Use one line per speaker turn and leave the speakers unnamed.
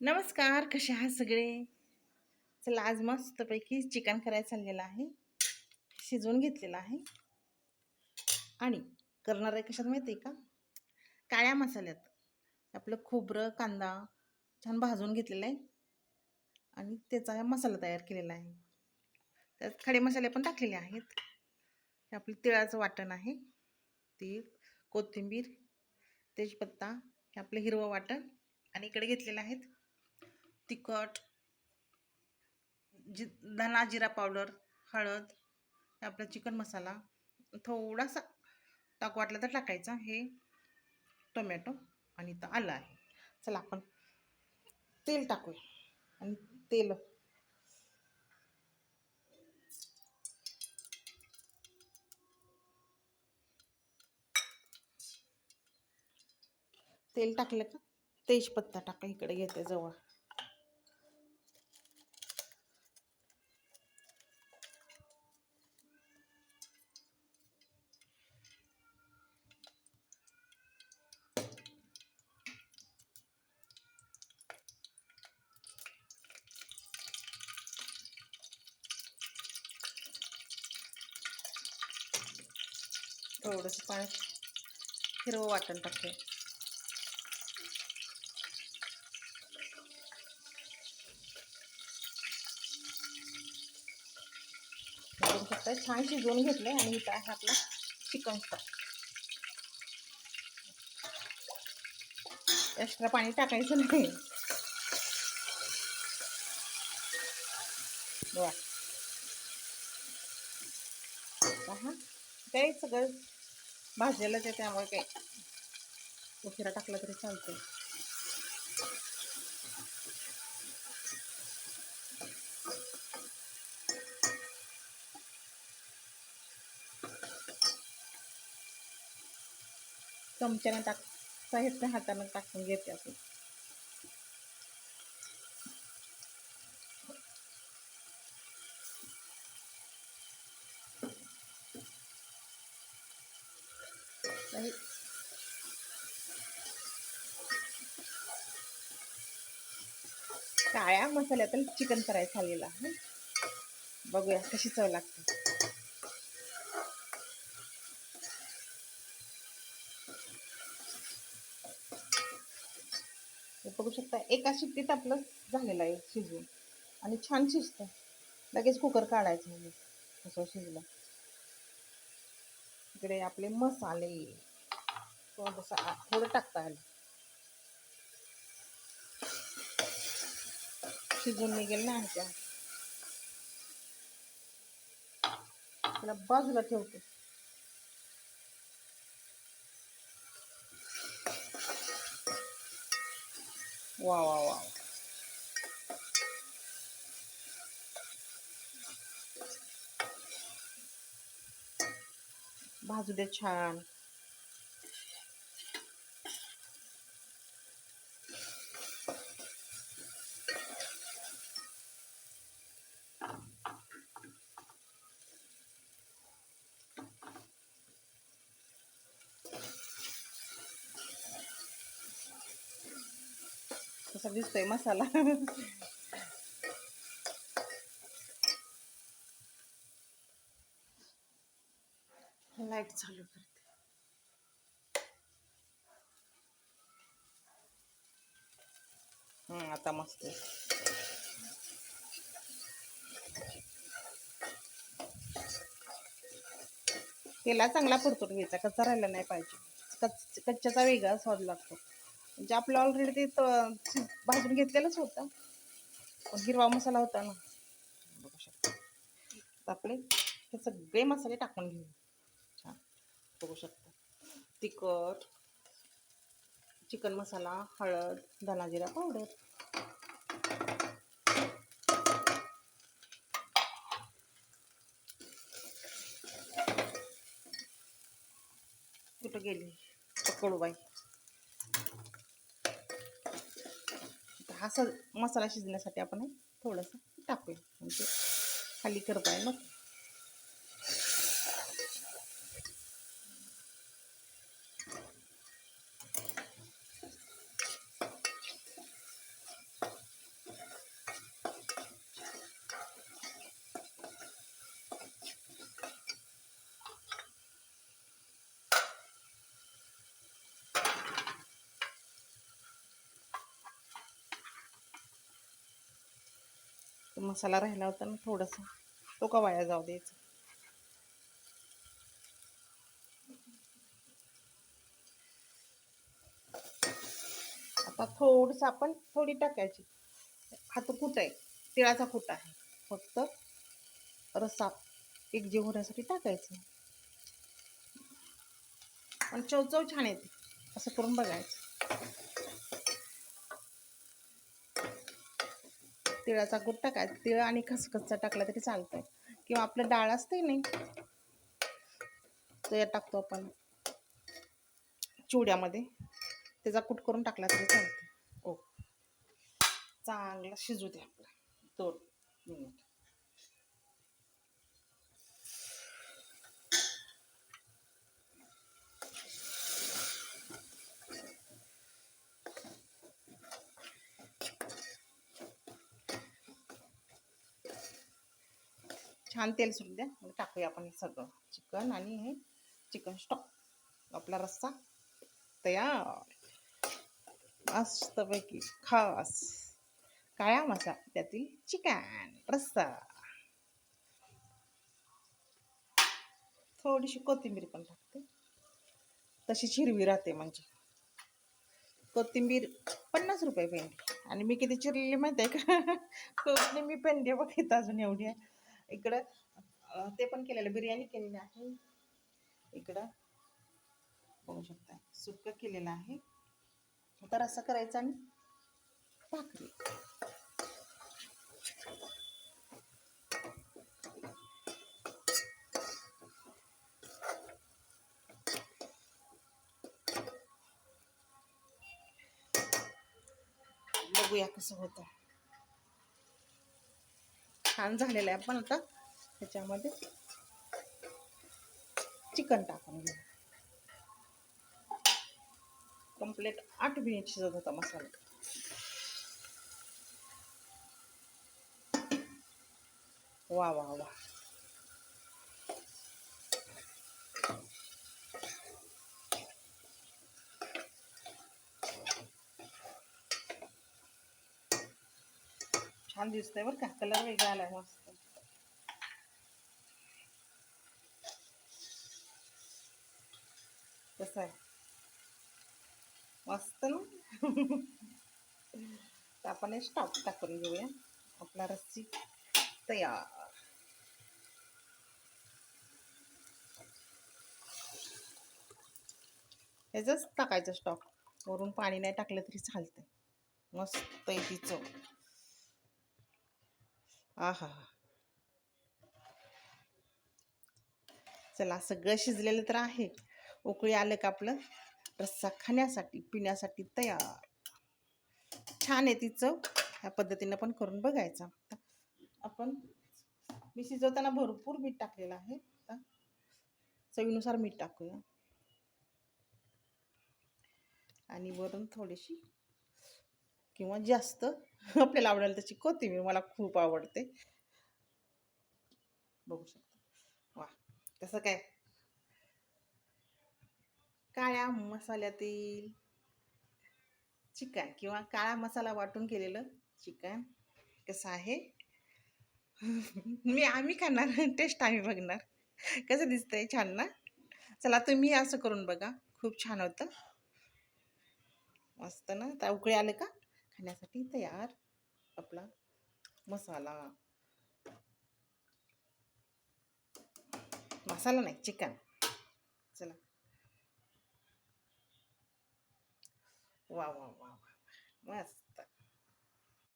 नमस्कार कसे आहात सगळे? चला आज मस्तपैकी चिकन करायला चाललेलं आहे. शिजवून घेतलेलं आहे. आणि करणार आहे कशात माहिती आहे का? काळ्या मसाल्यात. आपलं खोबरं कांदा छान भाजून घेतलेला आहे. आणि त्याचा मसाला तयार केलेला आहे. त्यात खडे मसाले पण टाकलेले आहेत. हे आपलं तिळाचं वाटण आहे. तीळ कोथिंबीर तेजपत्ता हे आपलं हिरवं वाटण. आणि इकडे घेतलेलं आहेत तिखट जि धना जिरा पावडर हळद आपला चिकन मसाला थोडासा टाक वाटला तर टाकायचा. हे टोमॅटो आणि इथं आलं आहे. चला आपण तेल टाकूया आणि तेल तेल टाकलं का? तेजपत्ता टाका इकडे घेते जवळ. थोडंसं पाणी. हिरवं वाटण टाकते. बघू शकता छान शिजवून घेतलं आणि इथं आहे आपला चिकन स्टॉक एक्स्ट्रा पाणी टाकायचं नाही. वा हा काही सगळं भाजलेलंच आहे त्यामुळे काही. उशिरा टाकला तरी चालते चमच्याने टाक साहित्य हाताने टाकून घेते आपण. काही काळ्या मसाल्यातून चिकन फ्राय झालेला बघूया कशी चव लागते. हे बघू शकता एका शिट्टीत आपलं झालेलं आहे शिजवून. आणि छान शिजतं. लगेच कुकर काढायचं म्हणजे. असं शिजलं. इकडे आपले मसाले. थोडंसं थोडं टाकता आलं. शिजून निघेल ना त्या त्याला बाजूला ठेवतो. वा वा वा. भाजू दे छान असा दिसतोय मसाला लाइट चालू करते. आता मस्त आहे. तेला चांगला परतून घ्यायचा कच्चा राहिला नाही पाहिजे. कच कच्च्याचा वेगळा स्वाद लागतो. म्हणजे आपलं ऑलरेडी ते त- भाजून घेतलेलंच होतं. पण हिरवा मसाला होता ना. बघू शकतो. आपले हे सगळे मसाले टाकून घेऊ. बघू शकता. तिखट चिकन मसाला हळद धनाजिरा पावडर. कुठं गेली? कडूबाई. हा स मसाला शिजण्यासाठी आपण थोडंसं टाकूया. म्हणजे खाली करपाय मग मसाला राहिला होता ना थोडासा तो का वाया जाऊ द्यायचा? आता थोडंसं आपण थोडी टाकायची. हा तो कुट आहे? तिळाचा कुट आहे? फक्त रस्सा एक जीव होण्यासाठी टाकायचं. पण चवचव छान येते. असं करून बघायचं. तिळाचा गुड टाकायचा. तिळ आणि खसखसचा टाकला तरी चालतंय. किंवा आपलं डाळ असते नाही तो यात टाकतो आपण. चिवड्यामध्ये त्याचा कूट करून टाकला तरी चालतं ओ हो. चांगला शिजू द्या आपला. दोन मिनिट. छान तेल सुटू द्या. मग टाकूया आपण हे सगळं. चिकन आणि हे चिकन स्टॉक आपला रस्सा तयार. मस्तपैकी. खास. काळा मसा त्यातील चिकन रस्सा. थोडीशी कोथिंबीर पण टाकते. तशी हिरवी राहते म्हणजे. कोथिंबीर पन्नास रुपये पेंडी आणि मी किती चिरलेली माहिती आहे का? कोथिंबीर मी पेंडी बघित अजून एवढी आहे. इकडं ते पण केलेलं बिर्याणी केलेली आहे. इकडं बघू शकता सुक्क केलेलं आहे. तर असं करायचं आणि भाकरी. बघूया कसं होतं. छान झालेलं आहे. आपण आता त्याच्यामध्ये चिकन टाकून घेऊ. कंप्लीट आठ मिनिट शिजत होता मसाला. वा वा वा. छान दिसतंय बरं का. कलर वेगळा आलाय मस्त. कसं आहे? मस्त ना? आपण हे स्टॉप टाकून घेऊया. आपला रस्सी तयार. ह्याचंच टाकायचं स्टॉक वरून पाणी नाही टाकलं तरी चालतंय. मस्त आहे ती चव. आहा. चला सगळं शिजलेलं तर आहे. उकळी आलं का आपलं? रस्सा खाण्यासाठी पिण्यासाठी तयार. छान आहे ती चव. ह्या पद्धतीनं पण करून बघायचा आपण मी शिजवताना भरपूर मीठ टाकलेलं आहे आता. चवीनुसार मीठ टाकूया. आणि वरून थोडीशी किंवा जास्त आपल्याला आवडेल त्याची कोथिंबीर मला खूप आवडते. बघू शकता. वा तसं काय? काळ्या मसाल्यातील चिकन किंवा काळा मसाला वाटून केलेलं चिकन कसं आहे? मी आम्ही खाणार टेस्ट आम्ही बघणार. कसं दिसतंय छान ना? चला तुम्ही असं करून बघा. खूप छान होतं. मस्त ना? आता उकळी आलं का? खाण्यासाठी तयार आपला मसाला. मसाला नाही चिकन. चला. वा वा वा वा मस्त.